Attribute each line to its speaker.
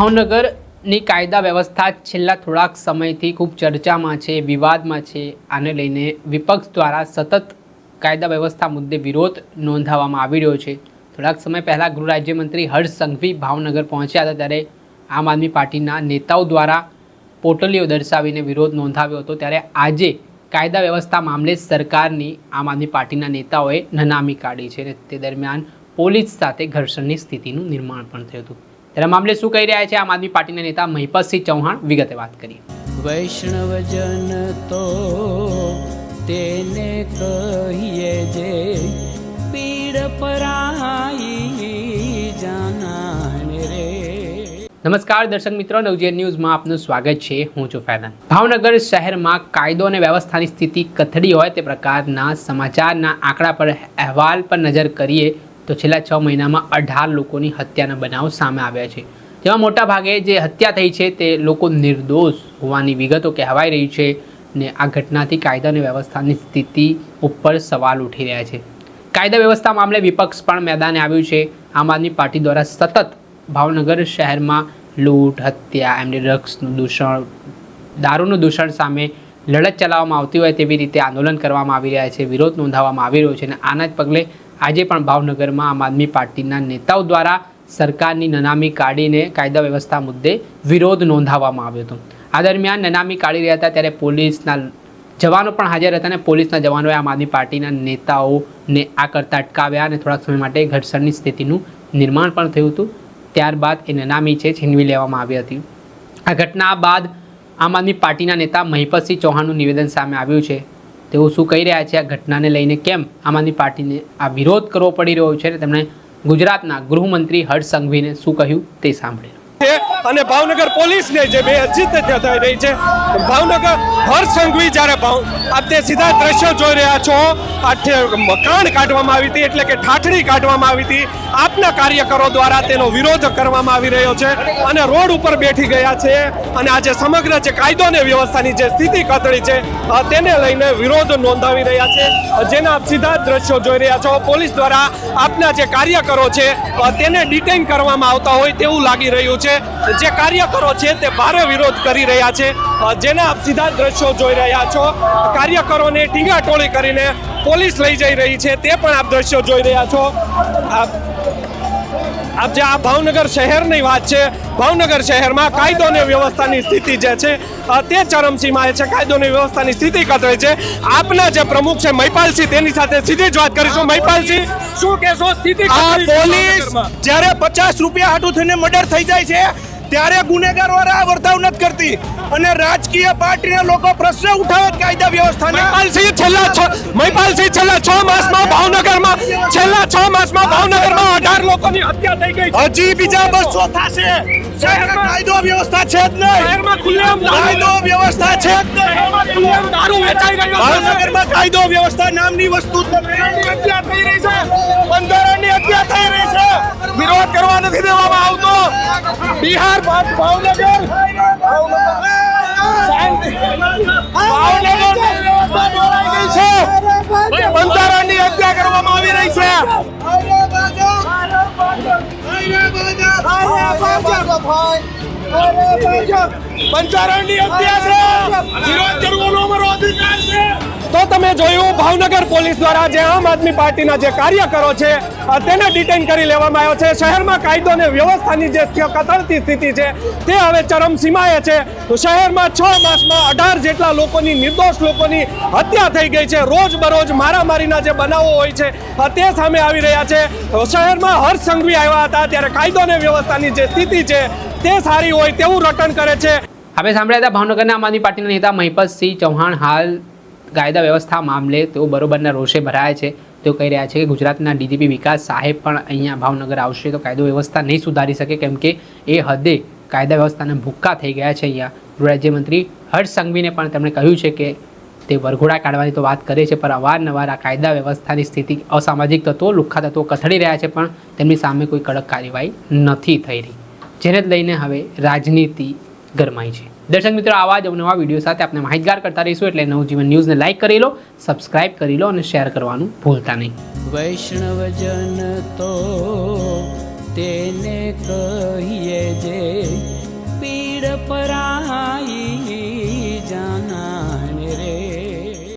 Speaker 1: ભાવનગરની કાયદા વ્યવસ્થા છેલ્લા થોડાક સમયથી ખૂબ ચર્ચામાં છે, વિવાદમાં છે. આને લઈને વિપક્ષ દ્વારા સતત કાયદા વ્યવસ્થા મુદ્દે વિરોધ નોંધાવવામાં આવી રહ્યો છે. થોડાક સમય પહેલાં ગૃહ રાજ્યમંત્રી હર્ષ સંઘવી ભાવનગર પહોંચ્યા હતા ત્યારે આમ આદમી પાર્ટીના નેતાઓ દ્વારા પોટલીઓ દર્શાવીને વિરોધ નોંધાવ્યો હતો. ત્યારે આજે કાયદા વ્યવસ્થા મામલે સરકારની આમ આદમી પાર્ટીના નેતાઓએ નનામી કાઢી છે તે દરમિયાન પોલીસ સાથે ઘર્ષણની સ્થિતિનું નિર્માણ પણ થયું હતું. ત્યારે મામલે શું કહી રહ્યા છે? આમ આદમી પાર્ટીના નેતા મહિપતસિંહ ચૌહાણ વિગતે વાત કરીએ.
Speaker 2: વૈષ્ણવજન તો તેને કહીએ જે પીડ પરાઈ જાનાને રે.
Speaker 1: નમસ્કાર દર્શક મિત્રો નવજીવન ન્યૂઝમાં આપનું સ્વાગત છે. હું છું ફેદન. ભાવનગર શહેરમાં કાયદો અને વ્યવસ્થાની સ્થિતિ કથળી હોય તે પ્રકારના સમાચારના આંકડા પર અહેવાલ પર નજર કરીએ તો છેલ્લા છ મહિનામાં અઢાર લોકોની હત્યાના બનાવ સામે આવ્યા છે. જેમાં મોટા ભાગે જે હત્યા થઈ છે તે લોકો નિર્દોષ હોવાની વિગતો કહેવાઈ રહી છે ને આ ઘટનાથી કાયદા અને વ્યવસ્થાની સ્થિતિ ઉપર સવાલ ઉઠી રહ્યા છે. કાયદા વ્યવસ્થા મામલે વિપક્ષ પણ મેદાને આવ્યું છે. આમ આદમી પાર્ટી દ્વારા સતત ભાવનગર શહેરમાં લૂંટ, હત્યા, એમને ડ્રગ્સનું દૂષણ, દારૂનું દૂષણ સામે લડત ચલાવવામાં આવતી હોય તેવી રીતે આંદોલન કરવામાં આવી રહ્યા છે, વિરોધ નોંધાવવામાં આવી રહ્યો છે અને આના જ પગલે આજે પણ ભાવનગરમાં આમ આદમી પાર્ટીના નેતાઓ દ્વારા સરકારની નનામી કાઢીને કાયદા વ્યવસ્થા મુદ્દે વિરોધ નોંધાવવામાં આવ્યો હતો. આ દરમિયાન નનામી કાઢી રહ્યા હતા ત્યારે પોલીસના જવાનો પણ હાજર હતા અને પોલીસના જવાનોએ આમ આદમી પાર્ટીના નેતાઓને આ કરતાં અટકાવ્યા અને થોડાક સમય માટે ઘર્ષણની સ્થિતિનું નિર્માણ પણ થયું હતું. ત્યારબાદ એ નનામી છે છીનવી લેવામાં આવી હતી. આ ઘટના બાદ આમ આદમી પાર્ટીના નેતા મહિપતસિંહ ચૌહાણનું નિવેદન સામે આવ્યું છે. તેઓ શું કહી રહ્યા છે આ ઘટનાને લઈને કેમ આમ આદમી પાર્ટીને આ વિરોધ કરવો પડી રહ્યો છે? તેમણે ગુજરાતના ગૃહમંત્રી હર્ષ સંઘવીને શું કહ્યું તે સાંભળ્યું
Speaker 3: અને ભાવનગર પોલીસને જે બે ત્યાં થઈ રહી છે. ભાવનગર હર સંઘવી જ્યારે ભાવ આપ તે સીધા દ્રશ્યો જોઈ રહ્યા છો. આઠે મકાન કાઢવામાં આવી હતી એટલે કે ઠાઠડી કાઢવામાં આવી હતી. આપના કાર્યકરો દ્વારા તેનો વિરોધ કરવામાં આવી રહ્યો છે અને રોડ ઉપર બેઠી ગયા છે અને આજે સમગ્ર જે કાયદો અને વ્યવસ્થાની જે સ્થિતિ કથળી છે તેને લઈને વિરોધ નોંધાવી રહ્યા છે. જેના આપ સીધા દ્રશ્યો જોઈ રહ્યા છો. પોલીસ દ્વારા આપના જે કાર્યકરો છે તેને ડિટેઇન કરવામાં આવતા હોય તેવું લાગી રહ્યું છે. જે કાર્યકરો છે તે ભારે વિરોધ કરી રહ્યા છે. જેના સીધા દ્રશ્યો જોઈ રહ્યા છો. કાર્યકરોને ટીંગાટોળી કરીને પોલીસ લઈ જઈ રહી છે. તે પણ આપ દ્રશ્યો જોઈ રહ્યા છો. આપ જે આ ભાવનગર શહેરની વાત છે ભાવનગર શહેરમાં કાયદો અને વ્યવસ્થાની સ્થિતિ જે છે તે ચરમસીમાએ છે. કાયદો અને વ્યવસ્થાની સ્થિતિ કતરે છે. આપના જે પ્રમુખ છે મહિપાલસિંહ તેની સાથે સીધી જ વાત કરીશું. મહિપાલસિંહ શું કહેશો? સ્થિતિ
Speaker 4: આ પોલીસ જ્યારે પચાસ રૂપિયા હાટું થઈને મર્ડર થઈ જાય છે ત્યારે ગુનેગાર વાળા વર્તાવ નથી કરતી. અને રાજકીય પાર્ટીના લોકો પ્રશ્ન ઉઠાવે કાયદા વ્યવસ્થાના.
Speaker 3: મહિપાલસિંહ છેલ્લા છ મહિપાલસિંહ છેલ્લા છ માસમાં ભાવનગરમાં છેલ્લા છ માસમાં ભાવનગરમાં અઢાર લોકોની હત્યા થઈ ગઈ
Speaker 4: હજી બીજા બસો થશે. શહેરમાં કાયદો વ્યવસ્થા છે જ નહીં. કાયદો વ્યવસ્થા છે જ નહીં. ભાવનગરમાં કાયદો વ્યવસ્થા નામની વસ્તુ
Speaker 3: હત્યા થઈ રહી છે.
Speaker 4: બંધારણની હત્યા થઈ
Speaker 3: পাঞ্জাব আরে পাঞ্জাব ভাই আরে পাঞ্জাব બંધારણની હત્યા છે. તો તમે જોયું, ભાવનગર પોલીસ દ્વારા જે આમ આદમી પાર્ટીના જે કાર્યકરો છે તેને ડિટેન કરી લેવામાં આવ્યો છે. શહેરમાં કાયદો અને વ્યવસ્થાની જે કતરતી સ્થિતિ છે, તે હવે ચરમસીમાએ છે. શહેરમાં છ માસમાં અઢાર જેટલા લોકોની નિર્દોષ લોકોની હત્યા થઈ ગઈ છે. રોજ બરોજ મારામારીના જે બનાવો હોય છે તે સામે આવી રહ્યા છે. શહેરમાં હર્ષ સંઘવી આવ્યા હતા. ત્યારે કાયદો અને વ્યવસ્થાની જે સ્થિતિ છે, તે સારી હોય તેવું રટણ કરે છે.
Speaker 1: આપણે સાંભળ્યા હતા ભાવનગરના આમ આદમી પાર્ટીના નેતા મહિપતસિંહ ચૌહાણ હાલ કાયદા વ્યવસ્થા મામલે તેઓ બરોબરના રોષે ભરાયા છે. તેઓ કહી રહ્યા છે કે ગુજરાતના ડીજીપી વિકાસ સાહેબ પણ અહીંયા ભાવનગર આવશે તો કાયદો વ્યવસ્થા નહીં સુધારી શકે કેમ કે એ હદે કાયદા વ્યવસ્થાને ભૂક્કા થઈ ગયા છે અહીંયા. રાજ્યમંત્રી હર્ષ સંઘવીને પણ તેમણે કહ્યું છે કે તે વરઘોડા કાઢવાની તો વાત કરે છે, પણ અવારનવાર આ કાયદા વ્યવસ્થાની સ્થિતિ અસામાજિક તત્વો, લુખ્ખા તત્વો કથળી રહ્યા છે, પણ તેમની સામે કોઈ કડક કાર્યવાહી નથી થઈ રહી. જેને લઈને હવે રાજનીતિ ગરમાઈ છે. દર્શક મિત્રો, આવા જ અવનવા વીડિયો સાથે આપણે માહિતગાર કરતા રહીશું એટલે નવજીવન ન્યૂઝને લાઇક કરી લો, સબસ્ક્રાઇબ કરી લો અને શેર કરવાનું ભૂલતા નહીં.
Speaker 2: વૈષ્ણવજન તો તેને પર